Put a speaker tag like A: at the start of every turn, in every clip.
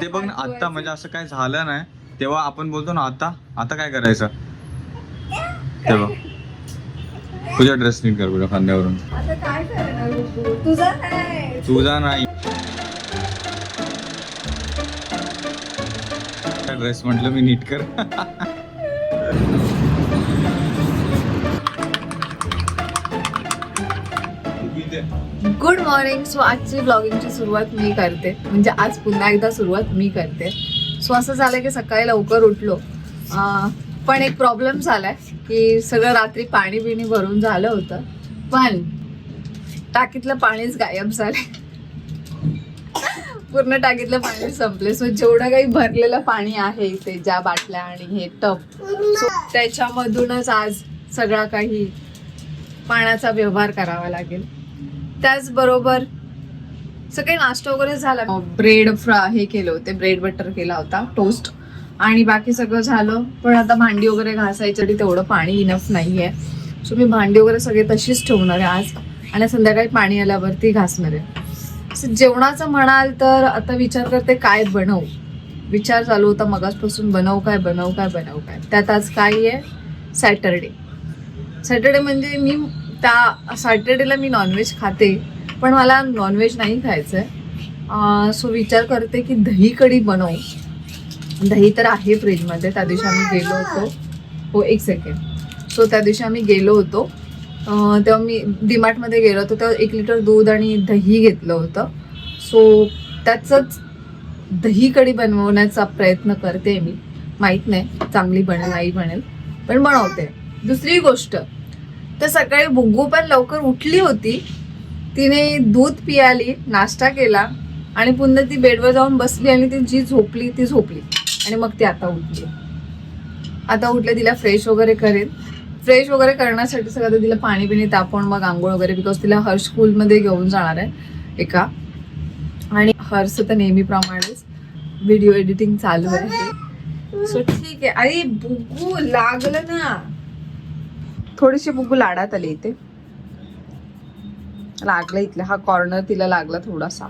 A: ते बघ ना आता म्हणजे असं काय झालं नाही तेव्हा आपण बोलतो ना आता आता काय करायचं? ते बघ. तुझ्या ड्रेस नीट कर तुझ्या खांद्यावरून.
B: तुझा नाही.
A: ड्रेस म्हटलं मी नीट कर.
B: Good morning. सो आजची ब्लॉगिंगची सुरुवात मी करते. म्हणजे आज पुन्हा एकदा सुरुवात मी करते. सो असं झालं की सकाळी लवकर उठलो. पण एक प्रॉब्लेम झालाय की सगळं रात्री पाणी बिणी भरून झालं होतं. पण टाकीतलं पाणीच गायब झालं पूर्ण टाकीतलं पाणी संपले सो जेवढं काही भरलेलं पाणी आहे इथे ज्या बाटल्या आणि हे टप सो त्याच्यामधूनच आज सगळा काही पाण्याचा व्यवहार करावा लागेल. त्याचबरोबर सगळे नाश्ता वगैरे झाला. ब्रेड फ्रा हे केलं होते ब्रेड बटर केला होता टोस्ट. आणि बाकी सगळं झालं. पण आता भांडी वगैरे घासायच्यासाठी तेवढं पाणी इनफ नाहीये. सो मी भांडी वगैरे सगळे तशीच ठेवणार आहे आज. आणि संध्याकाळी पाणी आल्यावरती घासणार आहे. असं जेवणाचं म्हणाल तर आता विचार करते काय बनवू. विचार चालू होता मगासपासून बनवू काय बनवू काय बनवू काय. त्यात आज काय आहे? सॅटरडे सॅटर्डे म्हणजे मी त्या सॅटर्डेला मी नॉनव्हेज खाते पण मला नॉनव्हेज नाही खायचं आहे सो विचार करते की दही कढी बनवू. दही तर आहे फ्रीजमध्ये त्या दिवशी आम्ही गेलो होतो. हो एक सेकंड सो त्या दिवशी आम्ही गेलो होतो. तेव्हा मी डीमार्टमध्ये गेलो होतो तेव्हा एक लिटर दूध आणि दही घेतलं होतं. सो त्याचंच दही कढी बनवण्याचा प्रयत्न करते मी. माहीत नाही चांगली बनेल नाही बनेल पण बनवते. दुसरी गोष्ट तर सकाळी बुग्गू पण लवकर उठली होती. तिने दूध पियाली नाश्ता केला आणि पुन्हा ती बेडवर जाऊन बसली आणि ती जी झोपली ती झोपली. आणि मग ती आता उठली. आता उठले तिला फ्रेश वगैरे करेन. फ्रेश वगैरे करण्यासाठी सगळं तिला पाणी बिणी तापवून मग आंघोळ वगैरे बिकॉज तिला हर्ष स्कूलमध्ये घेऊन जाणार आहे एका. आणि हर्ष तर नेहमीप्रमाणेच व्हिडिओ एडिटिंग चालू आहे. सो ठीक आहे. अरे बुगू लागलं ना. थोडीशी बुगू लाडात आली इथे. लागलं इथलं हा कॉर्नर तिला लागला थोडासा.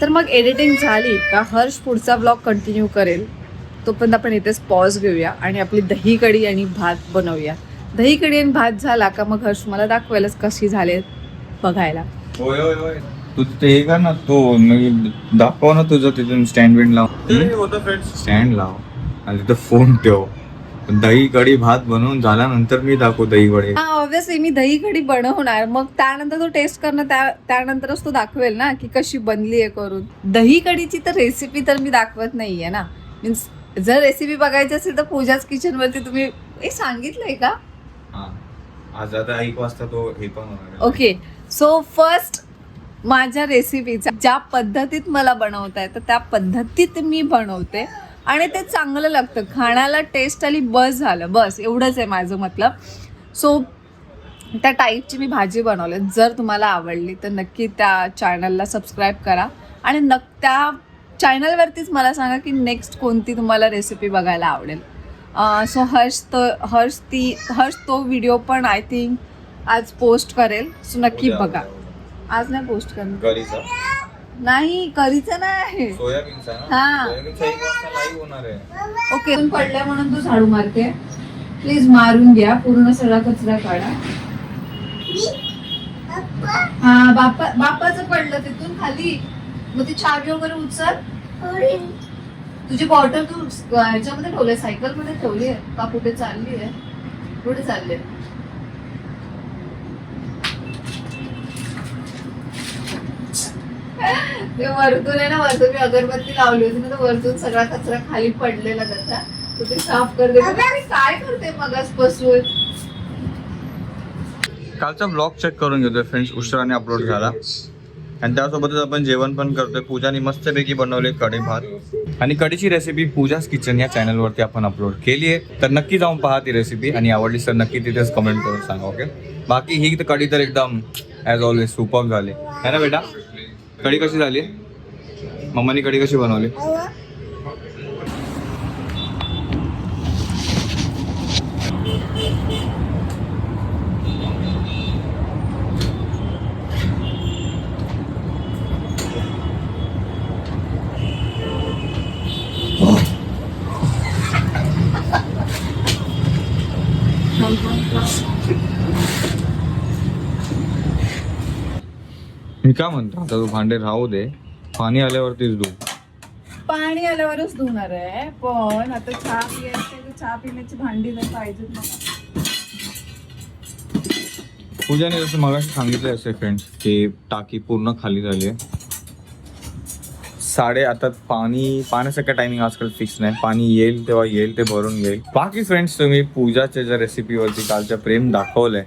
B: तर मग एडिटिंग झाली का हर्ष पुढचा ब्लॉग कंटिन्यू करेल तोपर्यंत आपण इथेच पॉज घेऊया आणि आपली दही कढी आणि भात बनवूया. दही कढी आणि भात झाला का मग हर्ष मला दाखवायलाच कशी झाले बघायला.
A: होय होय होय. तू ते हे कर ना तो दाखव ना तुझं तिथून स्टँड बिंड लाव. स्टँड लाव. आणि तिथं फोन ठेव. दही कढी भात बनवून झाल्यानंतर मी दाखव दही वडे
B: हा ऑब्विसली मी दही कढी बनवणार. मग त्यानंतर तो टेस्ट करणं त्या त्यानंतरच तो दाखवेल ना की कशी बनली आहे करून. दही कढीची तर रेसिपी तर मी दाखवत नाहीये ना. मीन्स जर रेसिपी बघायची असेल तर पूजाच किचन वरती तुम्ही हे सांगितलंय का.
A: आज आता एक वाजता तो हे पण होणार आहे.
B: ओके सो फर्स्ट माझ्या रेसिपीचा ज्या पद्धतीत मला बनवता येतं त्या पद्धतीत मी बनवते. आणि ते चांगलं लागतं. खाण्याला टेस्ट आली बस झालं. बस. एवढंच आहे माझं मतलब. सो त्या टाईपची मी भाजी बनवली. जर तुम्हाला आवडली तर नक्की त्या चॅनलला सबस्क्राईब करा. आणि नक त्या चॅनलवरतीच मला सांगा की नेक्स्ट कोणती तुम्हाला रेसिपी बघायला आवडेल. सो हर्ष तो हर्ष ती हर्ष तो व्हिडिओ पण आय थिंक आज पोस्ट करेल. सो नक्की बघा. आज नाही पोस्ट करणार. नाही करीचं नाही.
A: सोयाबीनचा ना?
B: हा.
A: सोयाबीनचा एक वाजता लाईव्ह होणार आहे.
B: ओके. पडल्या म्हणून तू झाडू मारते. प्लीज मारून घ्या. पूर्ण सगळा कचरा काढा. हा बापा बापाचं पडलं तिथून खाली. मग ती चावी वगैरे उचल. तुझी बॉटल तू ह्याच्यामध्ये ठेवली सायकलमध्ये ठेवली आहे का कुठे चालली आहे कुठे चालली आहे? ते वरतून आहे ना वरतून मी अगरबत्ती लावली होती ना तर वरतून सगळा कचरा खाली पडलेला त्याचा. तर ते साफ करते. काय करते मगासपासून?
A: कालचा ब्लॉग चेक करून घेतोय फ्रेंड्स उशिराने अपलोड झाला. आणि त्यासोबतच आपण जेवण पण करतोय. पूजाने मस्तपैकी बनवले कढी भात. आणि कढीची रेसिपी पूजाच किचन या चॅनलवरती आपण अपलोड केली आहे. तर नक्की जाऊन पहा ती रेसिपी आणि आवडली तर नक्की तिथेच कमेंट करून सांगा ओके बाकी ही तर कढी तर एकदम ॲज ऑलवेज सुपर झाली. है ना बेटा? कढी कशी झाली? मम्मानी कढी कशी बनवली मी काय म्हणतो? आता तू भांडे राहू दे. पाणी आल्यावरतीच धू.
B: पाणी आल्यावरच धुणार आहे. पण आता चहा पियायची चहा पिण्याची भांडी नाही पाहिजेत मला.
A: पूजाने जसं मगाशी सांगितलं असे फ्रेंड्स की टाकी पूर्ण खाली झाली आहे. साडे आता पाणी पाण्याचं काय टायमिंग आजकाल फिक्स नाही. पाणी येईल तेव्हा येईल ते भरून येईल बाकी फ्रेंड्स तुम्ही पूजाच्या ज्या रेसिपीवरती कालच्या प्रेम दाखवलंय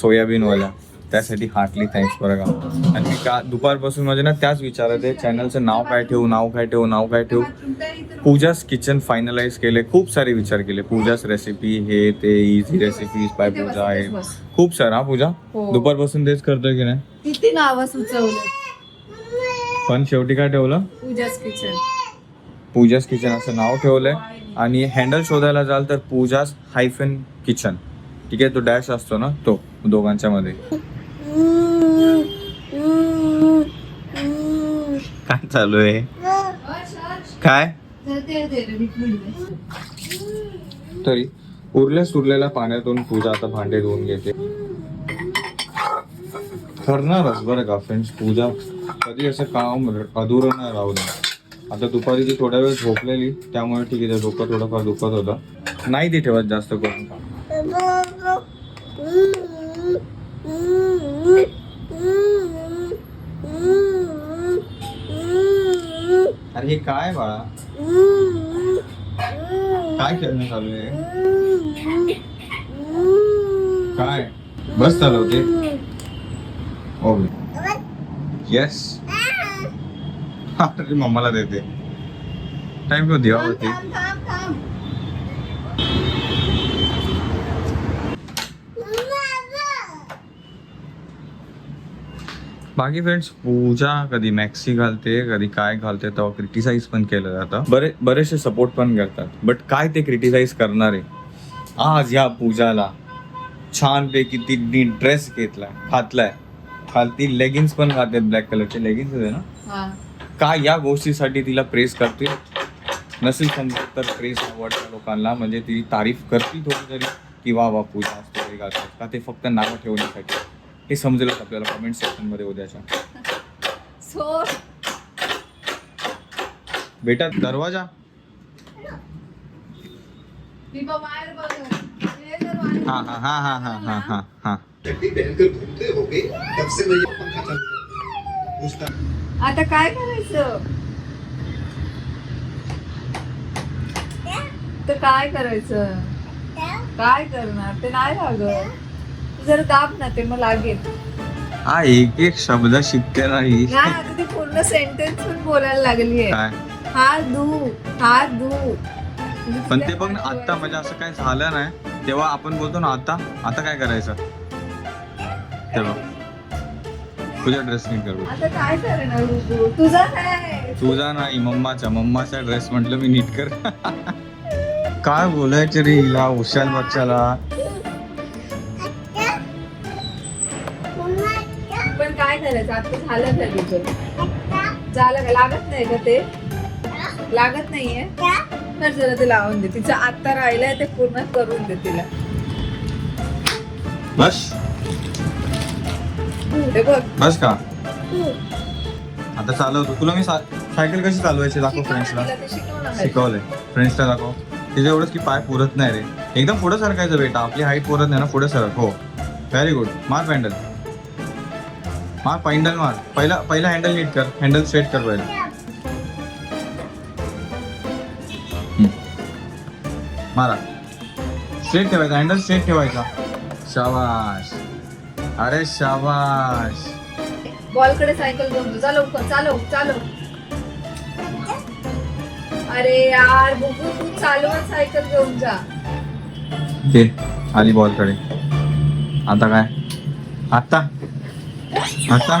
A: सोयाबीनवाल्या. त्यासाठी हार्टली थँक्स बरं का? आणि मी का दुपारपासून माझे ना त्याच विचारात आहे चॅनलचं नाव काय ठेवू नाव काय ठेवू नाव काय ठेवू? पूजाच किचन फायनलाइज केले खूप सारे विचार केले. पूजाच रेसिपी हे ते इझी रेसिपीज बाय पूजा आहे. खूप सारा पूजा?
B: हो.
A: दुपारपासून तेच करतोय की नाही?
B: किती नावं सुचवले
A: पण शेवटी काय ठेवलं?
B: पूजाच किचन
A: पूजाच किचन असं नाव ठेवलंय. आणि हँडल शोधायला जाल तर पूजाच हायफन किचन ठीक आहे तो डॅश असतो ना तो दोघांच्या मध्ये काय चालू आहे. काय? तरी उरल्या सुरलेल्या पाण्यातून पूजा आता भांडे धुवून घेते. करणारच बरं का फ्रेंड्स पूजा कधी असं काम अधुरं नाही राहू दे. आता दुपारी ती थोड्या वेळ झोपलेली त्यामुळे ठीक आहे डोकं थोडंफार दुखत होतं. नाही ती ठेवत जास्त करून. अरे हे काय बाळा? काय खेळणं चालू आहे? काय? बस चालवते ओके. येस अरे मम्माला देते. टाइम को देवा होती बाकी फ्रेंड्स पूजा कधी मॅक्सी घालते कधी काय घालते तेव्हा क्रिटिसाइज पण केलं जातं. बरे बरेचसे सपोर्ट पण करतात. बट काय ते क्रिटिसाइज करणारे? आज या पूजाला छानपैकी तिने ड्रेस घेतलाय घातलाय. खालती लेगिन्स पण घालते ब्लॅक कलरचे लेगिन्स आहे ना?
B: हा.
A: काय या गोष्टीसाठी तिला प्रेस करतील नसेल समजत तर प्रेस आवडत्या लोकांना म्हणजे ती तारीफ करतील थोडी तरी की वा वा पूजा असतो. का ते फक्त नावं ठेवण्यासाठी? हे समजेलच आपल्याला कमेंट सेक्शनमध्ये उद्याच्या?
B: सो
A: बेटा दरवाजा?
B: हे
A: हा हा हा हा हा हा हा हा.
C: हो.
B: आता काय करायचं? तर काय करायचं? काय करणार? ते नाही लागत. जरा दाब ना ते मग लागेल.
A: हा एक एक शब्द शिकते नाही.
B: नाही आता ती पूर्ण सेंटेन्स पण बोलायला लागली आहे
A: काय
B: हात धू हात धू
A: पण ते बघ ना आता म्हणजे असं काय झालं नाही. तेव्हा आपण बोलतो ना आता आता काय करायचं? तेव्हा. तुझ्या ड्रेस नीट कर.
B: आता काय करणार तुझा काय?
A: तुझा नाही मम्माचा. मम्माचा ड्रेस म्हटलं मी नीट कर. काय बोलायचं रे हिला हुशाल बच्चाला.
B: काय करायचं? आता झालं झालं का? लागत नाही का ते? लागत नाहीये? तर जरा ते लावून दे. तिचं आता राहिलंय ते पूर्ण करून दे तिला.
A: बस.
B: बघ.
A: बस का? आता चालवतो तुला मी सा- सायकल कशी चालवायची दाखव
B: शिकव ना
A: फ्रेंड्सला
B: तिला, ते.
A: शिकवलंय. फ्रेंड्सला दाखव. तिचं एवढंच की पाय पुरत नाही रे. एकदम पुढे सरकायचं बेटा. आपली हाईट पुरत नाही ना पुढे सरक. हो. व्हेरी गुड मार पॅन्डल. मार पैंडल मार. पहिला पहिला हँडल नीट कर. हँडल स्ट्रेट कर पहिला. मारा. स्ट्रेट ठेवायचा. हँडल स्ट्रेट ठेवायचा. शाबाश अरे शाबाश
B: बॉलकडे सायकल घेऊन जा. लवकर. चालव चालव अरे यार बघू तू चालवत सायकल घेऊन जा.
A: घे आली बॉलकडे. आता काय? आता आता?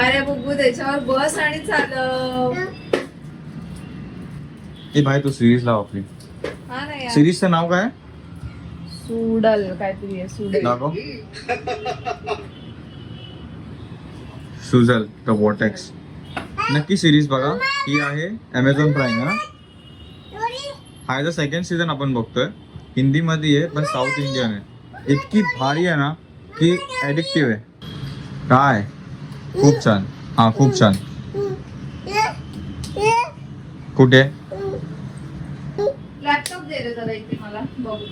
B: अरे बघू त्याच्यावर बस आणि चालव.
A: ए भाई तू सिरीज लाव आपली.
B: हा ना यार.
A: सिरीजचं नाव काय?
B: सुडल काहीतरी आहे सुडल.
A: दाखव. सुझल द वॉटेक्स नक्की सिरीज बघा. ही आहे अमेझॉन प्राईम ना हा याचा सेकंड सीझन आपण बघतोय. हिंदीमध्ये आहे पण साऊथ इंडियन आहे. इतकी भारी आहे ना की ॲडिक्टिव्ह आहे. काय? खूप छान. हा खूप छान. कुठे?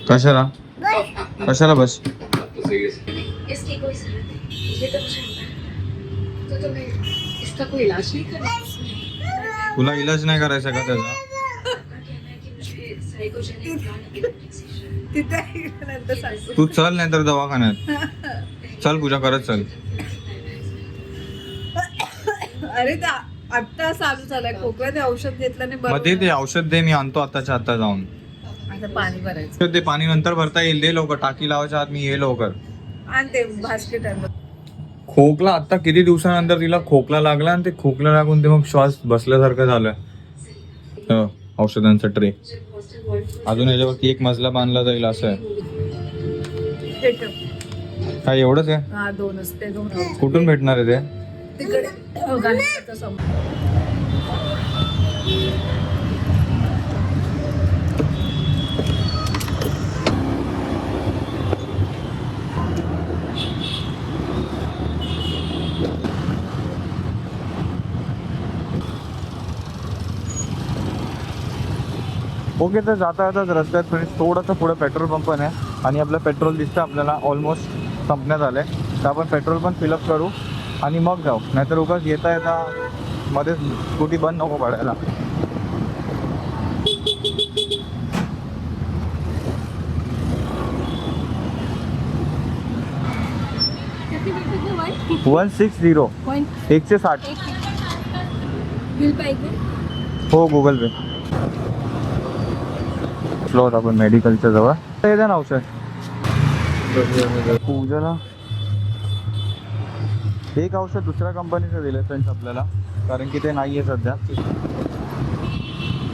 A: कशाला? कशाला बस? तुला इलाज नाही करायचा का त्याचा?
B: तिथे नंतर सांगतो
A: तू चल नाही तर दवाखान्यात. चल पूजा करत चल.
B: अरे त्या आत्ता चालू झालाय. खोकला ते औषध घेतल्याने बरं
A: मध्ये ते औषध दे मी आणतो आताच्या आता जाऊन.
B: आता पाणी भरायचं.
A: ते पाणी नंतर भरता येईल. दे लवकर. टाकी लावायच्या आत मी ये लवकर.
B: आणि ते भास्केट
A: खोकला आता किती दिवसानंतर तिला खोकला लागला आणि ते खोकला लागून ते मग श्वास बसल्यासारखं झालं. हो, औषधांचा ट्रे. अजून याच्यावरती एक मजला बांधला जाईल असं आहे. काय एवढंच आहे
B: हा दोनच ते दोन औषध.
A: कुठून भेटणार आहे ते
B: तिकडे
A: ओके तर जाता जाताच रस्त्यात फ्रेंड्स थोडंसं पुढे पेट्रोल पंप पण आहे आणि आपलं पेट्रोल दिसतं आपल्याला ऑलमोस्ट संपण्यात आलं आहे तर आपण पेट्रोल पण फिलअप करू आणि मग जाऊ. नाहीतर उगाच येता येता मध्येच स्कूटी बंद नको पडायला. वन सिक्स झिरो एकशे साठ.
B: बिल पाहिजे.
A: हो गुगल पे. फ्लोर आपण मेडिकलच्या जवळ. ते द्या ना औषध. पूजाला. एक औषध दुसऱ्या कंपनीचं दिलं फ्रेंड्स आपल्याला. कारण की ते नाही आहे सध्या.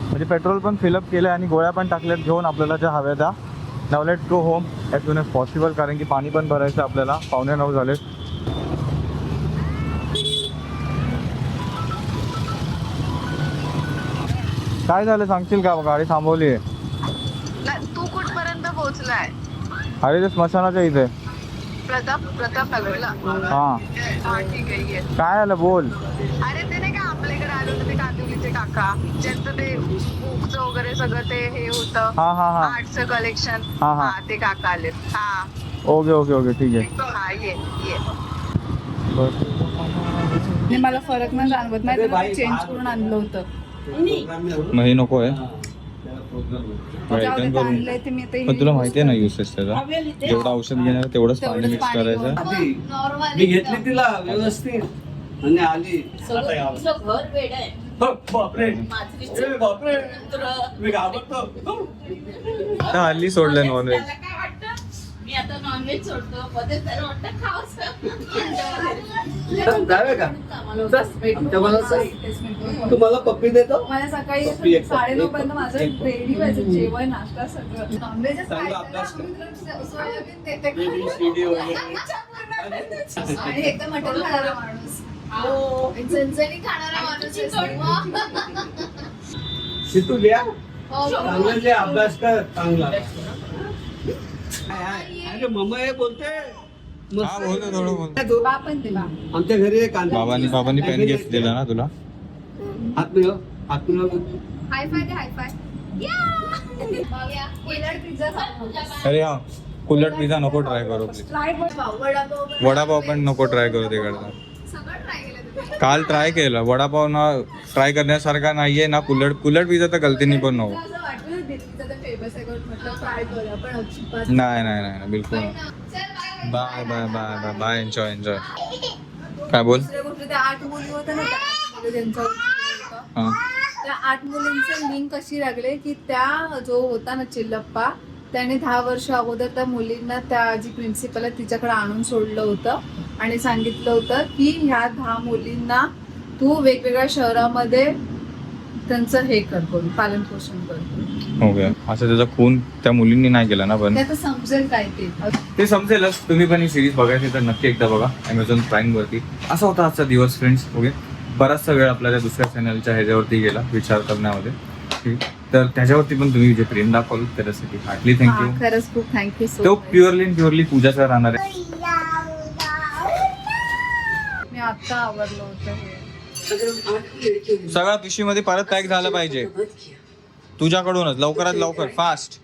A: म्हणजे पेट्रोल पण फिलअप केलं आणि गोळ्या पण टाकल्यात घेऊन आपल्याला ज्या हव्या त्या. नाव late to home as soon as possible कारण की पाणी पण भरायचं आपल्याला. पावणे नऊ झाले काय झालं सांगशील का? गाडी थांबवली आहे अरे ते स्मशानाच्या इथे.
D: प्रताप प्रताप नगरला.
A: हा.
D: हा ठीक आहे ये.
A: काय आलं बोल.
D: अरे ते नाही का आपल्याकडे आले होते ते कांदिवलीचे काका. ज्यांचं ते बुकचं वगैरे सगळं ते हे होतं.
A: हा हा हा.
D: आर्टचं कलेक्शन
A: हा, हा.
D: ते काका आले हा.
A: ओके ओके ओके ठीक आहे.
D: हा ये ये.
B: मला फरक नाही जाणवत नाही. चेंज करून आणलं होतं.
A: मग हे नको आहे. पण तुला माहिती आहे ना युसेस त्याचा. जेवढं औषध घेणार तेवढंच पाणी मिक्स करायचं.
E: मी घेतली तिला व्यवस्थित. आणि आली.
F: घर वेड आहे.
E: हो, बापरे. ए, बापरे. मी घाबरतो.
A: आता हल्ली सोडलं नॉनव्हेज
F: मी आता नॉनव्हेज सोडतो. मध्ये त्याला वाटतं
E: का? तुम्हाला पप्पी देतो.
B: मला सकाळी साडे नऊ पर्यंत माझं
E: एक
B: रेडी व्हायचं जेवण नाश्ता सगळं. नॉनव्हेजच
E: चांगला
B: खायचं
E: अभ्यास कर.
B: ना, मी सोयाबीन देते
E: ABCD वगैरे.
B: आणि एकदम मटण खाणारा माणूस.
F: हो.
B: झणझणी खाणारा माणूस.
E: शितू लिया.
B: हो,
E: चांगलं लिहा अभ्यास कर. चांगला. मम्मा हे बोलते
A: हा थोडं
E: ते? आमच्या घरी एक कांदा
A: बाबांनी बाबांनी पेन गिफ्ट दिला ना तुला?
B: हाय फाय दे हाय फाय. पिझ्झा
A: अरे हा कुल्लट पिझ्झा नको ट्राय करू
B: वडापाव
A: वडापाव पण नको ट्राय करू तिकडचा
B: सगळं ट्राय केलं
A: ट्राय केलं वडापाव ना ट्राय करण्यासारखा नाहीये ना कुल्लट कुल्लट पिझ्झा तर गलतीने पण नको.
B: असं वाटलं ना दिल्लीचं ते फेमस आहे करून म्हटलं ट्राय करूया पण अजिबात
A: नाही नाही नाही नाही, बिलकुल नाही. Bye bye bye bye bye enjoy enjoy काय बोल
B: दुसऱ्या गोष्टी त्या आठ मुली होत्या ना त्या मुली ज्यांच्यावर होतं.
A: हा
B: त्या आठ मुलींचं लिंक कशी लागले की त्या जो होता ना चिल्लप्पा त्याने दहा वर्ष अगोदर त्या मुलींना त्या जी प्रिन्सिपल आहे तिच्याकडे आणून सोडलं होतं आणि सांगितलं होतं की ह्या दहा मुलींना तू वेगवेगळ्या शहरामध्ये त्यांचं हे कर करून पालन पोषण कर
A: ओके असं त्याचा खून त्या मुलींनी नाही केला ना पण?
B: ते आता समजेल काय ते.
A: ते समजेलच. तुम्ही पण ही सिरीज बघायची तर नक्की एकदा बघा अमेझॉन प्राईम वरती. असा होता आजचा दिवस फ्रेंड्स ओके बराचसा वेळ आपल्या त्या दुसऱ्या चॅनलच्या ह्याच्यावरती गेला विचार करण्यामध्ये. ठीक तर त्याच्यावरती पण तुम्ही जे प्रेम दाखवलं त्याच्यासाठी हार्टली
B: हा,
A: थँक्यू
B: खरंच खूप थँक्यू
A: तो
B: सो
A: प्युअरली प्युअरली पूजाचा राहणार. आहे
B: आता आवडलं होतं. हे
A: सगळं पिशवीमध्ये परत पॅक झालं पाहिजे? तुझ्याकडूनच. लवकरात लवकर. फास्ट